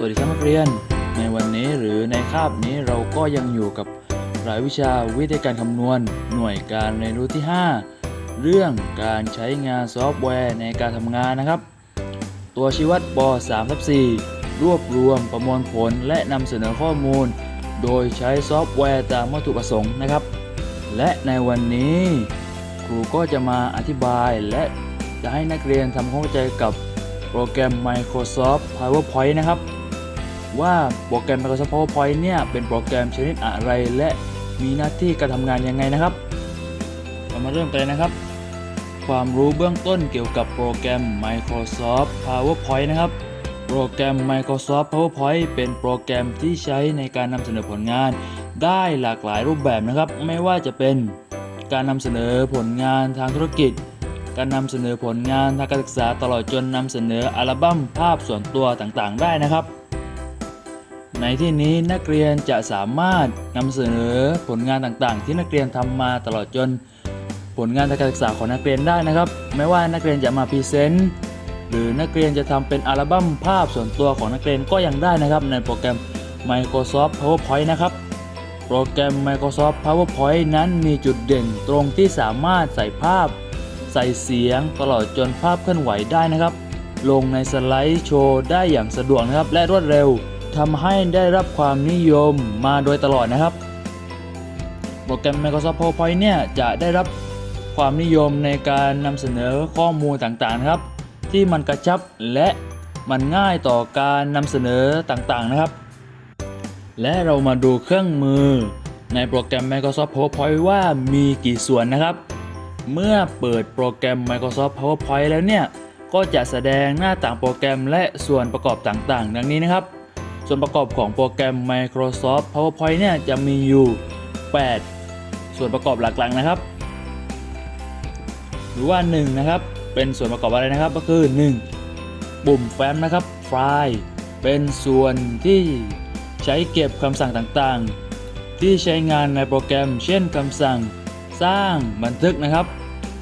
สวัสดีครับนักเรียน ในวันนี้หรือในคาบนี้เราก็ยังอยู่กับรายวิชาวิทยาการคำนวณ หน่วยการเรียนรู้ที่ 5 เรื่องการใช้งานซอฟต์แวร์ในการทำงานนะครับ ตัวชี้วัดป3ทับ4รวบรวมประมวลผลและนำเสนอข้อมูล โดยใช้ซอฟต์แวร์ตามวัตถุประสงค์นะครับ และในวันนี้ครูก็จะมาอธิบายและจะให้นักเรียนทำความเข้าใจกับโปรแกรม Microsoft PowerPoint นะครับ ว่าโปรแกรม Microsoft PowerPoint เนี่ยเป็นโปรแกรมชนิดอะไร และมีหน้าที่การทำงานยังไงนะครับ เรามาเริ่มกันเลยนะครับ ความรู้เบื้องต้นเกี่ยวกับโปรแกรม Microsoft PowerPoint นะครับ โปรแกรม Microsoft PowerPoint เป็นโปรแกรมที่ใช้ในการนำเสนอผลงาน ได้หลากหลายรูปแบบนะครับ ไม่ว่าจะเป็นการนำเสนอผลงานทางธุรกิจ การนำเสนอผลงานทางการศึกษาตลอดจนนำเสนออัลบั้มภาพส่วนตัวต่างๆ ได้นะครับ ในที่นี้นักเรียนจะสามารถนำเสนอผลงานต่างๆ ที่นักเรียนทำมาตลอดจน ผลงานทางการศึกษาของนักเรียนได้นะครับ ไม่ว่านักเรียนจะมาพรีเซนต์หรือนักเรียนจะทำเป็นอัลบั้มภาพส่วนตัวของนักเรียนก็ยังได้นะครับ ในโปรแกรม Microsoft PowerPoint นะครับ โปรแกรม Microsoft PowerPoint นั้นมีจุดเด่นตรงที่สามารถใส่ภาพ ใส่เสียงตลอดจนภาพเคลื่อนไหวได้นะครับ ลงในสไลด์โชว์ได้อย่างสะดวกนะครับและรวดเร็ว ทำให้ได้รับความนิยมมาโดยตลอดนะครับ โปรแกรม Microsoft PowerPoint เนี่ยจะได้รับความนิยมในการนำเสนอข้อมูลต่างๆครับ ที่มันกระชับและมันง่ายต่อการนำเสนอต่างๆนะครับ และเรามาดูเครื่องมือในโปรแกรม Microsoft PowerPoint ว่ามีกี่ส่วนนะครับ เมื่อเปิดโปรแกรม Microsoft PowerPoint แล้วเนี่ย ก็จะแสดงหน้าต่างโปรแกรมและส่วนประกอบต่างๆ ดังนี้นะครับ ส่วนประกอบของโปรแกรม Microsoft PowerPoint เนี่ยจะมีอยู่ 8 ส่วนประกอบหลักๆนะครับ หรือว่า 1 นะครับ เป็นส่วนประกอบอะไรนะครับ ก็คือ 1 ปุ่มแฟ้มนะครับไฟล์เป็นส่วนที่ใช้เก็บคำสั่งต่างๆ ที่ใช้งานในโปรแกรม เช่นคำสั่งสร้างบันทึกนะครับ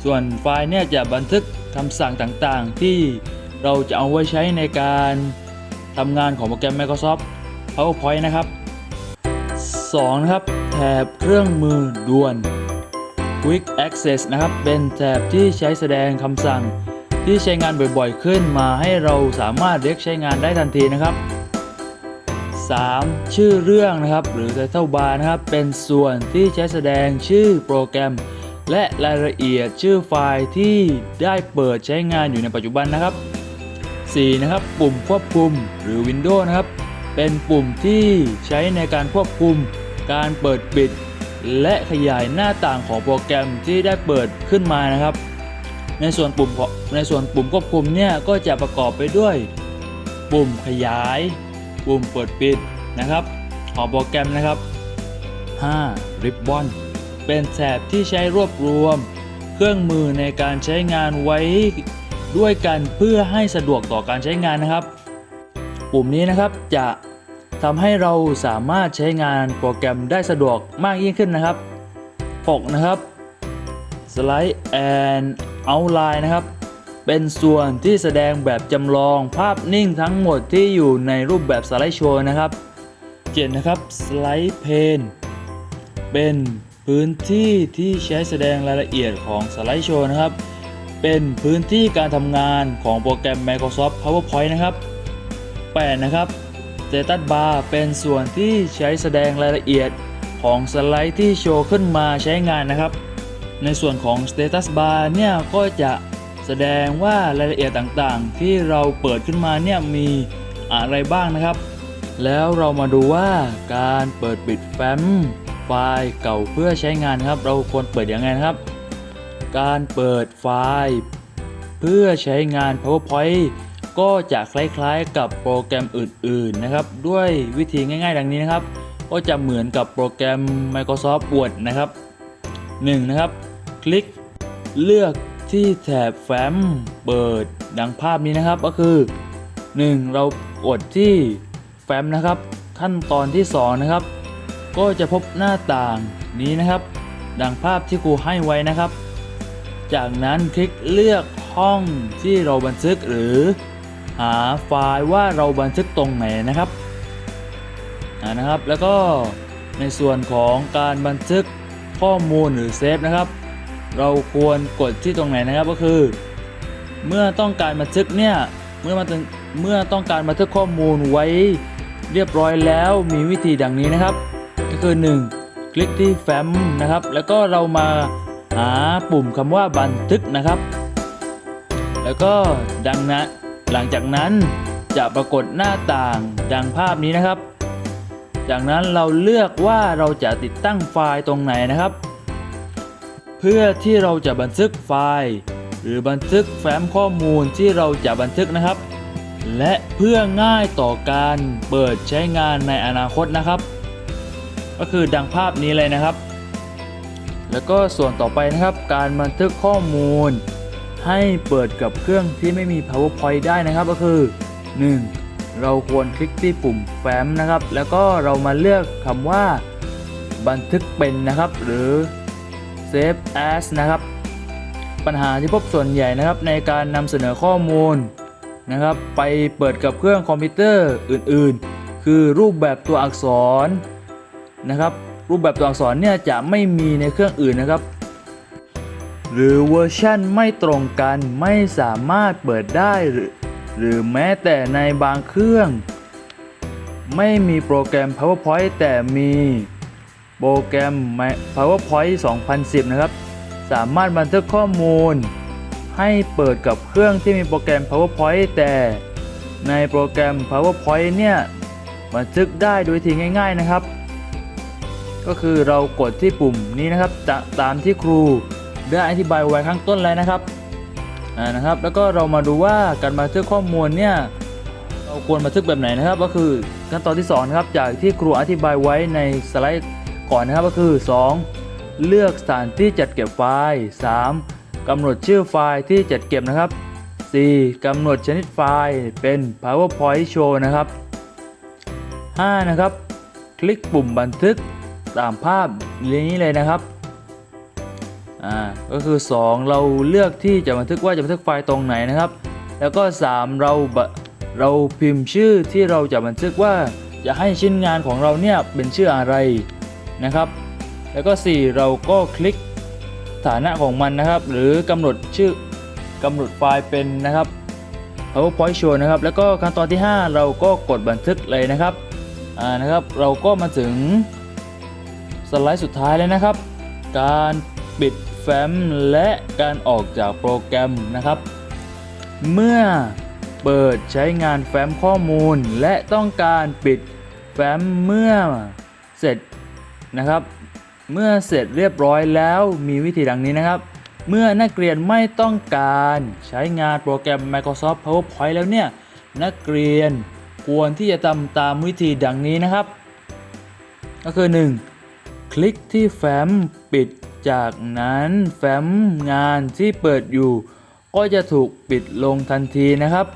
ส่วนไฟล์เนี่ยจะบันทึกคำสั่งต่างๆ ที่เราจะเอาไว้ใช้ในการ ทำงานของโปรแกรม Microsoft PowerPoint นะครับ 2. นะครับ แถบเครื่องมือด่วน Quick Access นะครับ เป็นแถบที่ใช้แสดงคำสั่งที่ใช้งานบ่อยๆ ขึ้นมาให้เราสามารถเรียกใช้งานได้ทันทีนะครับ 3. ชื่อเรื่องนะครับ หรือ Title Bar นะครับ เป็นส่วนที่ใช้แสดงชื่อโปรแกรม และรายละเอียดชื่อไฟล์ที่ได้เปิดใช้งานอยู่ในปัจจุบันนะครับ 4. นะครับ ปุ่มควบคุมหรือ Windows นะครับ เป็นปุ่มที่ใช้ในการควบคุม การเปิดปิด และขยายหน้าต่างของโปรแกรมที่ได้เปิดขึ้นมานะครับ ในส่วนปุ่มในส่วนปุ่มควบคุมเนี่ยก็จะประกอบไปด้วย ปุ่มขยาย ปุ่มเปิดปิดนะครับ ของโปรแกรมนะครับ 5. Ribbon เป็นแถบที่ใช้รวบรวม เครื่องมือในการใช้งานไว้ ด้วยกันเพื่อให้สะดวกต่อการใช้งานนะครับ ปุ่มนี้นะครับจะทำให้เราสามารถใช้งานโปรแกรมได้สะดวกมากยิ่งขึ้นนะครับ 6 นะครับ Slide and Outline นะครับ เป็นส่วนที่แสดงแบบจำลองภาพนิ่งทั้งหมดที่อยู่ในรูปแบบสไลด์โชว์นะครับเจ็ดนะครับ Slide Pane เป็นพื้นที่ที่ใช้แสดงรายละเอียดของสไลด์โชว์นะครับ เป็นพื้นที่การทำงานของโปรแกรม Microsoft PowerPoint นะครับ 8 นะครับ Status Bar เป็นส่วนที่ใช้แสดงรายละเอียดของสไลด์ที่โชว์ขึ้นมาใช้งานนะครับ ในส่วนของ Status Bar เนี่ยก็จะแสดงว่ารายละเอียดต่างๆ ที่เราเปิดขึ้นมาเนี่ยมีอะไรบ้างนะครับ แล้วเรามาดูว่าการเปิดปิดแฟ้มไฟล์เก่าเพื่อใช้งานครับ เราควรเปิดยังไงนะครับ การเปิดไฟล์เพื่อใช้งาน PowerPoint ก็จะคล้ายๆกับโปรแกรมอื่นๆนะครับ ด้วยวิธีง่ายๆ ดังนี้นะครับ ก็จะเหมือนกับโปรแกรม Microsoft Word นะครับ 1. นะครับ คลิกเลือกที่แถบแฟ้มเปิดดังภาพนี้นะครับก็คือ 1. เรากดที่แฟ้มนะครับ ขั้นตอนที่ 2 นะครับ ก็จะพบหน้าต่างนี้นะครับ ดังภาพที่ครูให้ไว้นะครับ จากนั้นคลิกเลือกห้องที่เราบันทึกหรือ หาไฟล์ว่าเราบันทึกตรงไหนนะครับนะครับ แล้วก็ในส่วนของการบันทึกข้อมูลหรือเซฟนะครับ เราควรกดที่ตรงไหนนะครับก็คือ เมื่อต้องการบันทึกเนี่ยเมื่อมาเมื่อต้องการบันทึกข้อมูลไว้เรียบร้อยแล้วมีวิธีดังนี้นะครับ ก็คือ 1. คลิกที่แฟ้มนะครับ แล้วก็เรามา หาปุ่มคำว่าบันทึกนะครับ แล้วก็ดังนั้นหลังจากนั้นจะปรากฏหน้าต่างดังภาพนี้นะครับ จากนั้นเราเลือกว่าเราจะติดตั้งไฟล์ตรงไหนนะครับ เพื่อที่เราจะบันทึกไฟล์ หรือบันทึกแฟ้มข้อมูลที่เราจะบันทึกนะครับ และเพื่อง่ายต่อการเปิดใช้งานในอนาคตนะครับ ก็คือดังภาพนี้เลยนะครับ แล้วก็ส่วนต่อไปนะครับ การบันทึกข้อมูล ให้เปิดกับเครื่องที่ไม่มี powerpoint ได้นะครับก็คือ 1. เราควรคลิกที่ปุ่มแฟ้มนะครับ แล้วก็เรามาเลือกคำว่า บันทึกเป็นนะครับ หรือ save as นะครับ ปัญหาที่พบส่วนใหญ่นะครับในการนำเสนอข้อมูลนะครับ ไปเปิดกับเครื่องคอมพิวเตอร์อื่น ๆ คือรูปแบบตัวอักษรนะครับ รูปแบบตัวอักษรเนี่ยจะไม่มีในเครื่องอื่นนะครับ หรือเวอร์ชันไม่ตรงกันไม่สามารถเปิดได้หรือหรือแม้แต่ในบางเครื่อง ไม่มีโปรแกรม PowerPoint แต่มีโปรแกรม PowerPoint 2010 นะครับ สามารถบันทึกข้อมูล ให้เปิดกับเครื่องที่มีโปรแกรม PowerPoint แต่ในโปรแกรม PowerPoint เนี่ยบันทึกได้โดยทีง่าย ๆ นะครับ ก็คือเรากดที่ปุ่มนี้นะครับตาตามที่ครูได้อธิบายไว้ข้างต้นแล้วนะครับอ่านะครับ แล้วก็เรามาดูว่าการบันทึกข้อมูลเนี่ยเราควรบันทึกแบบไหนนะครับ ก็คือขั้นตอนที่สองนะครับจากที่ครูอธิบายไว้ในสไลด์ก่อนนะครับก็คือ 2. เลือกสถานที่จัดเก็บไฟล์ 3. กำหนดชื่อไฟล์ที่จัดเก็บนะครับ 4. กำหนดชนิดไฟล์เป็น PowerPoint Show นะครับ 5. นะครับ คลิกปุ่มบันทึก ตามภาพนี้เลยนะครับอ่าก็คือ 2 เราเลือกที่จะบันทึกว่าจะบันทึกไฟล์ตรงไหนนะครับ แล้วก็ 3 เราเราพิมพ์ชื่อที่เราจะบันทึกว่าจะให้ชิ้นงานของเราเนี่ยเป็นชื่ออะไรนะครับ แล้วก็ 4 เราก็คลิกฐานะของมันนะครับ หรือกำหนดชื่อกำหนดไฟล์เป็นนะครับ PowerPoint Show นะครับ แล้วก็ขั้นตอนที่ 5 เราก็กดบันทึกเลยนะครับ อ่า นะครับ เราก็มาถึง สไลด์สุดท้ายแล้วนะครับ การปิดแฟ้มและการออกจากโปรแกรมนะครับ เมื่อเปิดใช้งานแฟ้มข้อมูล และต้องการปิดแฟ้มเมื่อเสร็จนะครับ เมื่อเสร็จเรียบร้อยแล้วมีวิธีดังนี้นะครับ เมื่อนักเรียนไม่ต้องการใช้งานโปรแกรม Microsoft PowerPoint แล้วเนี่ย นักเรียนควรที่จะทำตามวิธีดังนี้นะครับ ก็คือ 1. คลิกที่แฟ้มปิด จากนั้นแฟ้มงานที่เปิดอยู่ ก็จะถูกปิดลงทันทีนะครับ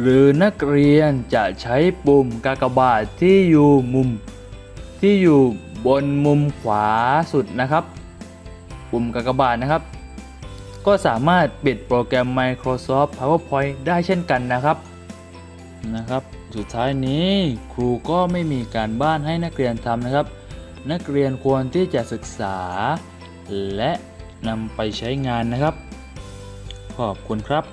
หรือนักเรียนจะใช้ปุ่มกากบาทที่อยู่มุม ที่อยู่บนมุมขวาสุดนะครับ ปุ่มกากบาทนะครับ ก็สามารถปิดโปรแกรม Microsoft PowerPoint ได้เช่นกันนะครับนะครับ สุดท้ายนี้ครูก็ไม่มีการบ้านให้นักเรียนทำนะครับ นักเรียนควรที่จะศึกษา และนำไปใช้งานนะครับ ขอบคุณครับ